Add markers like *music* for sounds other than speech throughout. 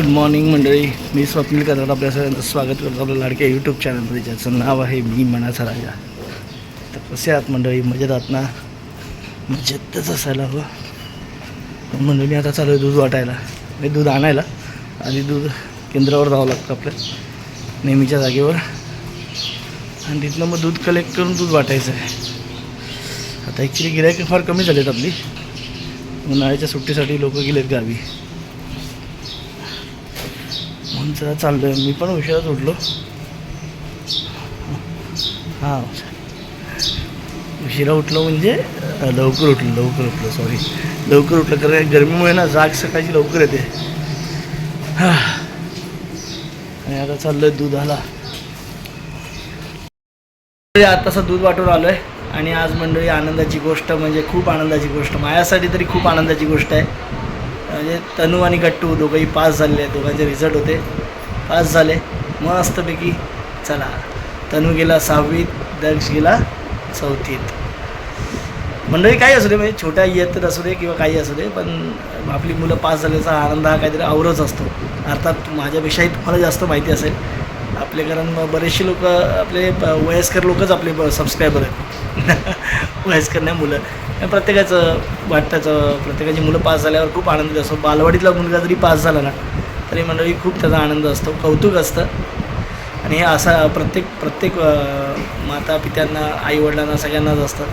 Good morning मंडळी. मी स्वप्नील कदर आपल्या सगळ्यांचं स्वागत करतो आपल्या लाडक्या यूट्यूब चॅनलमध्ये ज्याचं नाव आहे मी मनाचा राजा. तर कसे आहात मंडळी? मजेत आहात ना? मजेतच असायला हवं. तर मी आता चालू आहे दूध वाटायला. म्हणजे दूध आणायला. आधी दूध केंद्रावर जावं लागतं आपल्या नेहमीच्या जागेवर. आणि तिथनं मग दूध कलेक्ट करून दूध वाटायचं आहे. आता ॲक्च्युली गिरायकं फार कमी झालेत आपली. उन्हाळ्याच्या सुट्टीसाठी लोक गेलेत गावी. म्हणून जरा चाललो आहे मी पण उशिराच उठलो हां. उशिरा उठलो म्हणजे लवकर उठलो लवकर उठलो सॉरी लवकर उठलं कारण गरमीमुळे ना जाग सकाळची लवकर येते. हां. आणि आता चाललो आहे दुधाला म्हणजे आताचं दूध वाटून आलो आहे आणि आज मंडळी आनंदाची गोष्ट म्हणजे खूप आनंदाची गोष्ट. माझ्यासाठी तरी खूप आनंदाची गोष्ट आहे. म्हणजे तनू आणि गट्टू दोघंही पास झाले आहेत. दोघांचे रिझल्ट होते. पास झाले. मस्तपैकी चला. तनू गेला सहावीत दक्ष गेला चौथीत. मंडळी काही असू दे म्हणजे छोट्या इयत्तेत असू दे किंवा काही असू दे पण आपली मुलं पास झाल्याचा आनंद हा काहीतरी आवरच असतो. अर्थात माझ्यापेक्षाही तुम्हाला जास्त माहिती असेल. आपले कारण बरेचसे लोक आपले वयस्कर लोकच आपले सबस्क्रायबर आहेत. *laughs* वयस्कर नाही मुलं. प्रत्येकाचं वाटतं प्रत्येकाची मुलं पास झाल्यावर खूप आनंद असतो. बालवाडीतला मुलगा जरी पास झाला ना तरी मंडळी खूप त्याचा आनंद असतो कौतुक असतं. आणि हे असा प्रत्येक प्रत्येक माता पित्यांना आईवडिलांना सगळ्यांनाच असतं.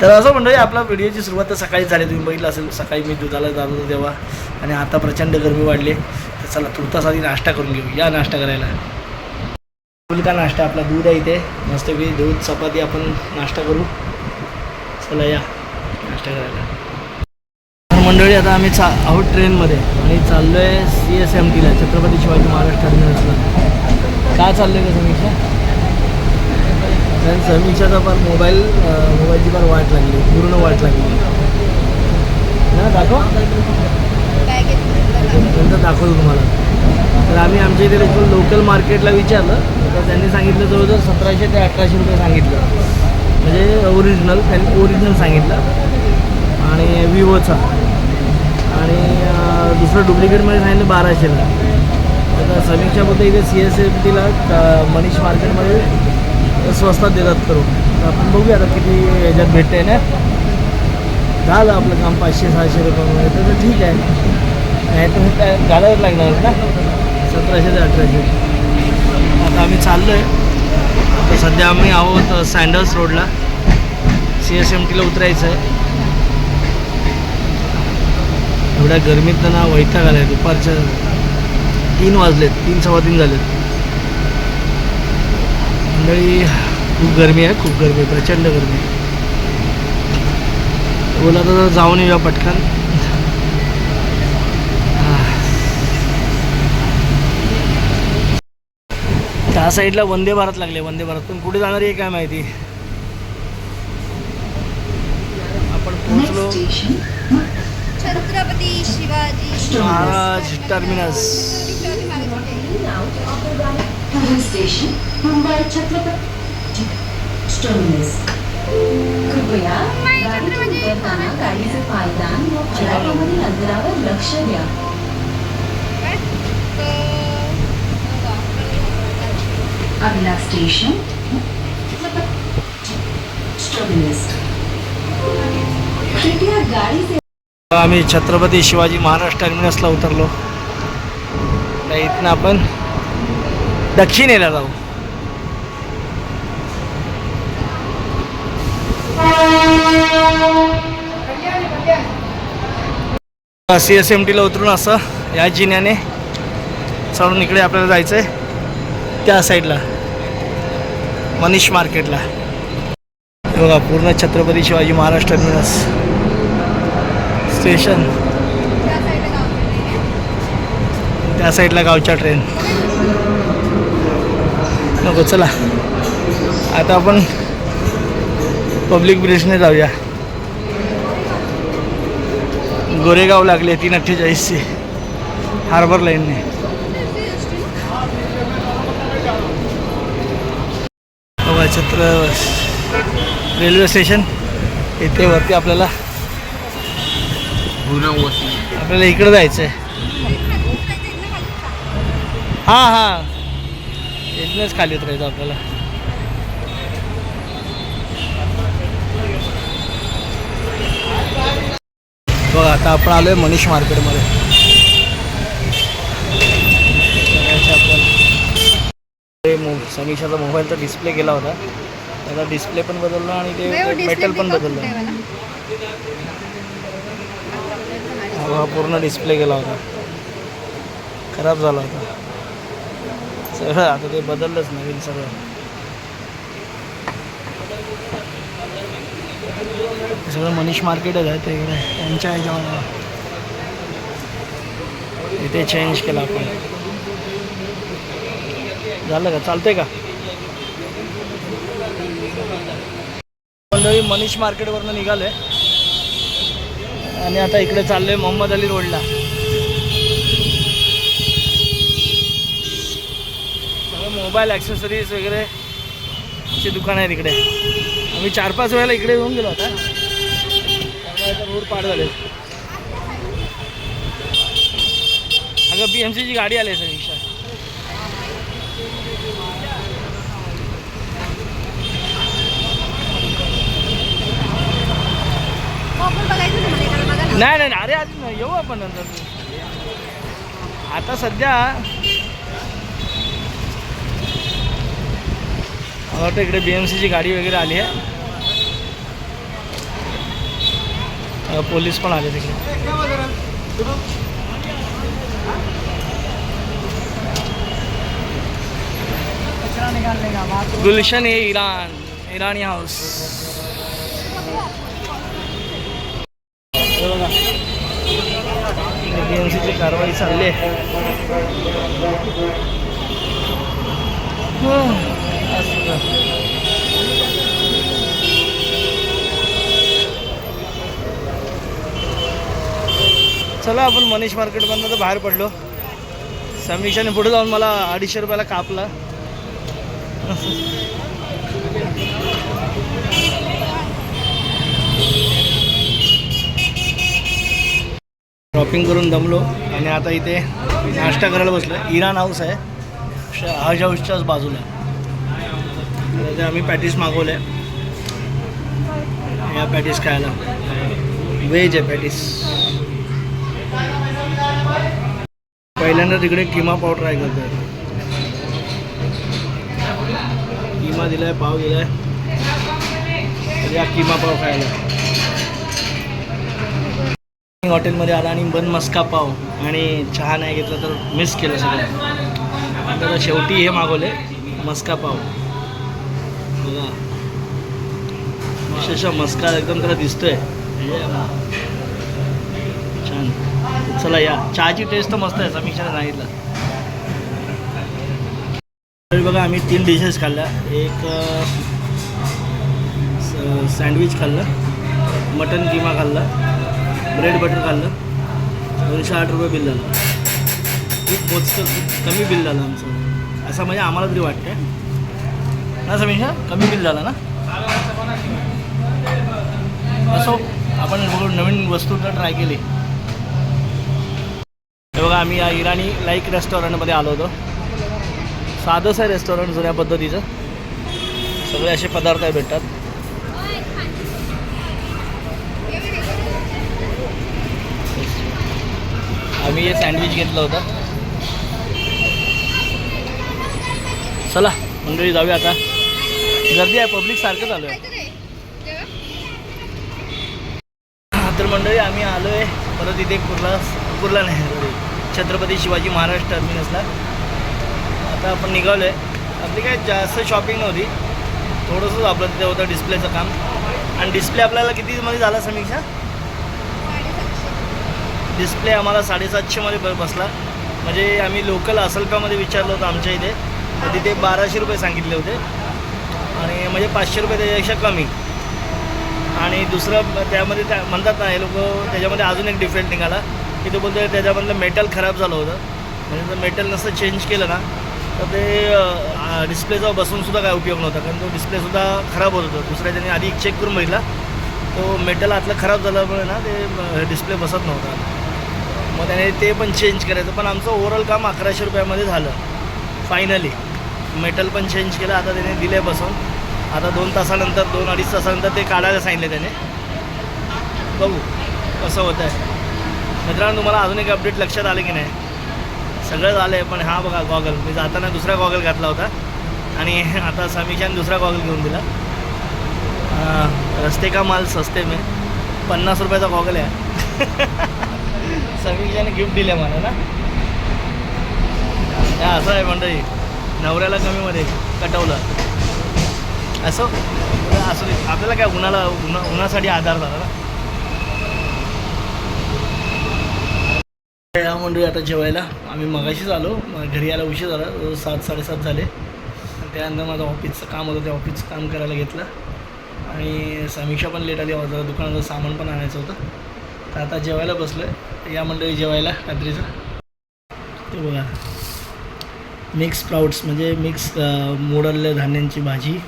तर असं मंडळी आपला व्हिडिओची सुरुवात तर सकाळी झाली. तुम्ही बघितलं असेल सकाळी मी दुधाला जात होतो तेव्हा. आणि आता प्रचंड गरमी वाढली तर चला तुर्तास आधी नाश्ता करून घेऊ. या नाश्ता करायला. फुलका नाश्ता आपला दूध आहे इथे. मस्त मस्तपैकी दूध चपाती आपण नाश्ता करू. चला या. नाश्ता करायला. मंडळी आता आम्ही चा आहोत ट्रेनमध्ये. आणि चाललो आहे सी एस एम टीला छत्रपती शिवाजी महाराज टर्मिनल्सला का चाललो आहे का समीक्षा? कारण समीक्षाचा फार मोबाईल मोबाईलची फार वाट लागली. पूर्ण वाट लागली ना दाखव नंतर दाखवतो तुम्हाला. तर आम्ही आमच्या इथे लोकल लोकल मार्केटला विचारलं. तर त्यांनी सांगितलं जवळजवळ सतराशे ते अठराशे रुपये सांगितलं. म्हणजे ओरिजिनल त्यांनी ओरिजिनल सांगितलं. आणि विवोचा. आणि दुसरं डुप्लिकेटमध्ये सांगितलं बाराशेला. तर समीक्षाबद्दल इथे सी एस एफ टीला मनीष मार्केटमध्ये स्वस्तात देतात करून. तर आपण बघूया आता किती याच्यात भेटते ना. झालं आपलं काम पाचशे सहाशे रुपयामध्ये. तर ठीक आहे. नाही तर काय घालावंच लागणार ना? सतराशे ते अठराशे. आता आम्ही चाललो आहे आता सध्या आम्ही आहोत सँडल्स रोडला. सी एस एम टीला उतरायचं आहे एवढ्या गरमीत ना वैताग आला आहे दुपारच्या तीन वाजलेत तीन सव्वा तीन झालेत. मंडळी खूप गरमी आहे खूप गरमी आहे प्रचंड गरमी आहे. ओला तर जाऊन येऊया पटकन. त्या साईडला वंदे भारत लागले वंदे भारत. पण कुठे जाणार आहे काय माहिती? आपण पोहोचलो. छत्रपती शिवाजी. महाराज टर्मिनस. पुढील स्टेशन मुंबई छत्रपती. टर्मिनस. कृपया गाडीचे पायदान व अंतरावर लक्ष द्या. अगला स्टेशन कृपया गाड़ी से आम्ही छत्रपती शिवाजी महाराज टर्मिनसला उतरलो. इथनं आपण दक्षिणेला जाऊ. सी एस एम टीला उतरून असं या जिन्याने चढून इकडे आपल्याला जायचं आहे त्या साईडला मनीष मार्केटला. बघा पूर्ण छत्रपती शिवाजी महाराज टर्मिनस स्टेशन. त्या साईडला गावच्या ट्रेन नको चला. आता आपण पब्लिक ब्रिजने जाऊया. गोरेगाव लागले तीन अठ्ठेचाळीसचे. हार्बर लाईनने बघा छत्र रेल्वे स्टेशन. इथे वरती आपल्याला आपल्याला इकडं जायचं आहे हां हां. इथनंच खाली उतरायचं आपल्याला. बघ आता आपण आलोय मनीष मार्केटमध्ये बघायचं आपल्याला. समीक्षाचा मोबाईलचा डिस्प्ले गेला होता. त्याचा डिस्प्ले पण बदलला आणि ते मेटल पण बदललं. हा पूर्ण डिस्प्ले गेला होता. खराब झाला होता. सगळं आता ते बदललंच नवीन सगळं. हे सगळं मनीष मार्केटच आहे ते इकडे. त्यांच्या ह्याच्यामध्ये. इथे चेंज केलं आपण. झालं का? चालतंय का? मंडळी मनीष मार्केटवरनं निघाले आणि आता इकडे चाललंय मोहम्मद अली रोडला. सगळं मोबाईल ॲक्सेसरीज वगैरे ची दुकान आहे तिकडे आम्ही चार पाच वेळेला इकडे येऊन गेलो आता. रोड पाड झाले अगं बी एम सीची गाडी आली आहे नाही नाही अरे आज नाही, येऊ आपण नंतर. आता सध्या मला वाटतं इकडे बी एम सीची गाडी वगैरे आली आहे. पोलीस पण आले तिकडे. गुलशन ए इराण इराणी हाऊस. बी कारवाई चालली आहे. चला आपण मनीष मार्केटमधनं तर बाहेर पडलो. समीक्षाने पुढे जाऊन मला अडीचशे रुपयाला कापला. शॉपिंग करून दमलो आणि आता इथे नाश्ता करायला बसलो इराण हाऊस आहे. श- हज हाऊसच्याच बाजूला. तर आम्ही पॅटीस मागवले या पॅटीस खायला. व्हेज आहे पॅटीस पहिल्यांदा तिकडे किमा पाव ट्राय करतोय. किमा दिलाय पाव दिलाय. तर या किमा पाव खायला. हॉटेलमध्ये आला आणि बन मस्का पाव आणि चहा नाही घेतला तर मिस केलं सगळं. आणि शेवटी हे मागवले मस्का पाव. बघा. विशेष मस्का एकदम त्याला दिसतोय. छान. चला या. चहाची टेस्ट तर मस्त आहे समीक्षाने सांगितलं. बघा आम्ही तीन डिशेस खाल्ल्या. एक सँडविच खाल्लं. मटन किमा खाल्लं. ब्रेड बटर खाल्लं. दोनशे आठ रुपये बिल झालं. खूप मोजकं खूप कमी बिल झालं आमचं. असं म्हणजे आम्हाला तरी वाटतं ना समीक्षा कमी बिल झालं ना? असो आपण बघून नवीन वस्तू तर ट्राय केली. हे बघा आम्ही या इराणी लाईक रेस्टॉरंटमध्ये आलो होतो. साधंसं आहे रेस्टॉरंट जुन्या पद्धतीचं. सगळे असे पदार्थ भेटतात. आम्ही हे सँडविच घेतलं होतं. चला मंडळी जाऊया आता. गर्दी आहे पब्लिक सारखं चालू आहे. हा, तर मंडळी आम्ही आलो आहे परत इथे कुर्ला कुर्ला नाही छत्रपती शिवाजी महाराज टर्मिनसला आता आपण निघालो आहे आपली काय जास्त शॉपिंग नव्हती. थोडंसंच आपलं तिथे होतं डिस्प्लेचं काम. आणि डिस्प्ले आपल्याला कितीमध्ये झाला समीक्षा? डिस्प्ले आम्हाला साडेसातशेमध्ये ब बसला. म्हणजे आम्ही लोकल असलकामध्ये विचारलं होतं आमच्या इथे. तर तिथे बाराशे रुपये सांगितले होते. आणि म्हणजे पाचशे रुपये त्याच्यापेक्षा कमी. आणि दुसरं त्यामध्ये त्या म्हणतात ना हे लोक त्याच्यामध्ये अजून एक डिफरंट निघाला. की तो बोलतो त्याच्यामधलं मेटल खराब झालं होतं. म्हणजे जर मेटल नसतं चेंज केलं ना तर ते डिस्प्लेचा बसूनसुद्धा काय उपयोग नव्हता. कारण तो डिस्प्लेसुद्धा खराब होत होता. दुसऱ्या त्यांनी आधी चेक करून बघितला. तो मेटल आतलं खराब झाल्यामुळे ना ते डिस्प्ले बसत नव्हता. मग त्याने ते पण चेंज करायचं. पण आमचं ओव्हरऑल काम अकराशे रुपयामध्ये झालं. फायनली मेटल पण चेंज केलं. आता त्याने दिले बसून. आता दोन तासानंतर दोन अडीच तासानंतर ते काढायला सांगितले त्याने. बघू कसं होतं आहे मित्रांनो तुम्हाला अजून एक अपडेट लक्षात आलं की नाही? सगळं झालं आहे पण हा बघा गॉगल मी जाताना दुसरा गॉगल घातला होता. आणि *laughs* आता समीक्षाने दुसरा गॉगल घेऊन दिला. रस्ते का माल सस्ते मी? पन्नास रुपयाचा गॉगल आहे. *laughs* सगळीजण गिफ्ट दिले मला ना. हे असं आहे मंडळी. नवऱ्याला कमीमध्ये कटवलं. असं. असं आपल्याला काय उन्हाला उन्हा उन्हासाठी आधार झाला ना. या मंडळी आता जेवायला. आम्ही मगाशीच आलो. घरी यायला उशीर झाला. रोज सात साडेसात झाले. आणि त्यानंतर माझं ऑफिसचं काम होतं. ते ऑफिसचं काम करायला घेतलं. आणि समीक्षा पण लेट आली. जरा दुकानाचं सामान पण आणायचं होतं. तर आता जेवायला बसलं आहे या मंडळी जेवायला रात्रीचं. ते बघा. मिक्स स्प्राउट्स म्हणजे मिक्स मोडलेल्या धान्यांची भाजी.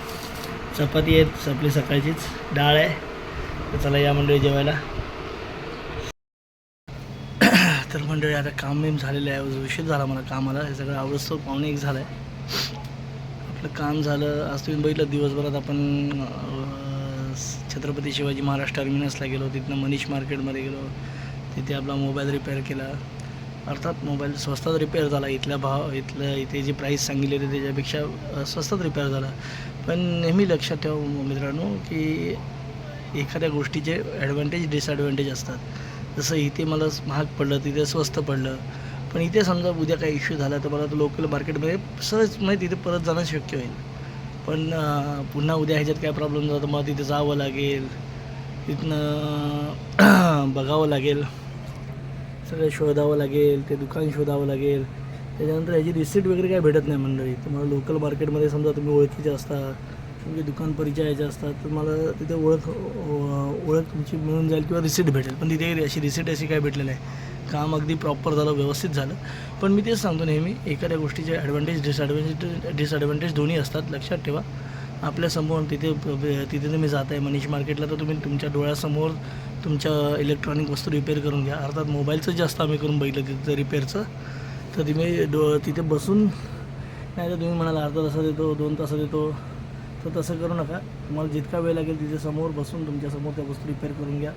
चपाती आहेत आपली सकाळचीच. डाळ आहे. तर चला या मंडळी जेवायला. *coughs* तर मंडळी आता काम बीम झालेलं आहे. उशीर झाला मला कामाला. हे सगळं आवडतो पाहुणे एक झालं आहे आपलं काम झालं. आज तुम्ही बघितलं दिवसभरात आपण छत्रपती शिवाजी महाराज टर्मिनसला गेलो तिथनं मनीष मार्केटमध्ये गेलो तिथे आपला मोबाईल रिपेअर केला. अर्थात मोबाईल स्वस्तात रिपेअर झाला. इथल्या भाव इथल्या इथे जी प्राईस सांगितली होती त्याच्यापेक्षा स्वस्तात रिपेअर झाला. पण नेहमी लक्षात ठेवा मित्रांनो की एखाद्या गोष्टीचे ॲडव्हान्टेज डिसॲडव्हान्टेज असतात. जसं इथे मला महाग पडलं तिथे स्वस्त पडलं. पण इथे समजा उद्या काही इश्यू झाला तर मला लोकल मार्केटमध्ये सहज म्हणजे तिथे परत जाणं शक्य होईल. पण पुन्हा उद्या ह्याच्यात काय प्रॉब्लेम झाला तर मला तिथे जावं लागेल. तिथनं बघावं लागेल. सगळं शोधावं लागेल ते दुकान शोधावं लागेल. त्याच्यानंतर ह्याची रिसिट वगैरे काय भेटत नाही मंडळी. तुम्हाला लोकल मार्केटमध्ये समजा तुम्ही ओळखीचे असता तुमचे दुकान परिचयाचे असतात तर मला तिथे ओळख ओळख तुमची मिळून जाईल किंवा रिसिट भेटेल. पण तिथे अशी रिसिट अशी काय भेटलेली आहे काम अगदी प्रॉपर झालं व्यवस्थित झालं. पण मी तेच सांगतो नेहमी एखाद्या गोष्टीचे ॲडव्हान्टेज डिसॲडव्हान्टेज डिसॲडव्हान्टेज दोन्ही असतात लक्षात ठेवा. आपल्यासमोर तिथे तिथे तुम्ही जात आहे मनीष मार्केटला तर तुम्ही तुमच्या डोळ्यासमोर तुमच्या इलेक्ट्रॉनिक वस्तू रिपेअर करून घ्या. अर्थात मोबाईलचं जास्त आम्ही करून बघितलं तिथं रिपेअरचं तर तुम्ही डो तिथे बसून नाही तर तुम्ही म्हणाल अर्धा तासात येतो दोन तासात येतो तर तसं करू नका. तुम्हाला जितका वेळ लागेल तिथे समोर बसून तुमच्यासमोर त्या वस्तू रिपेअर करून घ्या.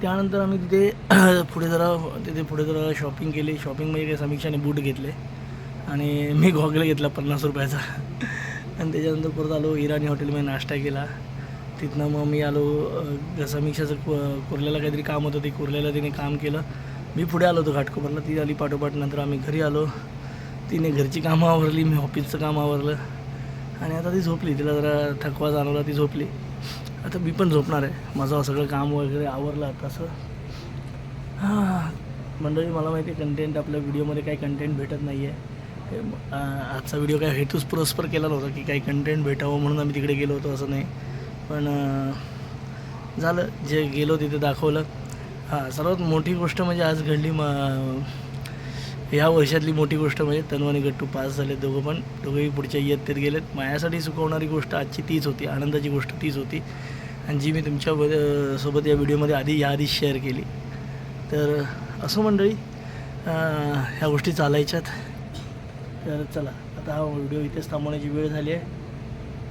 त्यानंतर आम्ही तिथे *clears throat* पुढे जरा तिथे पुढे जरा शॉपिंग केली. शॉपिंगमध्ये काही समीक्षाने बूट घेतले. आणि मी गॉगल घेतला पन्नास रुपयाचा. *laughs* आणि त्याच्यानंतर परत आलो इराणी हॉटेलमध्ये नाश्ता केला. तिथनं मग मी आलो समीक्षाचं को कुर्ल्याला काहीतरी काम होतं. ते कुर्ल्याला तिने काम केलं. मी पुढे आलो होतो घाटकोपरला. ती आली पाठोपाठ. नंतर आम्ही घरी आलो. तिने घरची कामं आवरली. मी ऑफिसचं काम आवरलं. आणि आता ती झोपली. तिला जरा थकवा जाणवला ती झोपली. आता मी पण झोपणार आहे. माझं सगळं काम वगैरे आवरलं आता असं. हां मंडळी मला माहिती आहे कंटेंट आपल्या व्हिडिओमध्ये काही कंटेंट भेटत नाही आहे आजचा व्हिडिओ काय हेतूच पुरस्पर केला नव्हता की काही कंटेंट भेटावं म्हणून आम्ही तिकडे गेलो होतो असं नाही. पण झालं. जे गेलो तिथे दाखवलं. हां सर्वात मोठी गोष्ट म्हणजे आज घडली म ह्या वर्षातली मोठी गोष्ट म्हणजे तनू आणि गट्टू पास झाले दोघं पण. दोघंही पुढच्या इयत्तेत गेलेत. माझ्यासाठी सुखवणारी गोष्ट आजची तीच होती. आनंदाची गोष्ट तीच होती. आणि जी मी तुमच्या ब- सोबत या व्हिडिओमध्ये आधी या आधी शेअर केली. तर असं मंडळी ह्या गोष्टी चालायच्यात. तर चला आता हा व्हिडिओ इथेच थांबवण्याची वेळ झाली आहे.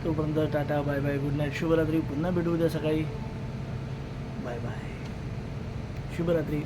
तोपर्यंत Tata bye bye good night शुभरात्री. पुन्हा भेटू उद्या सकाळी. बाय बाय शुभरात्री.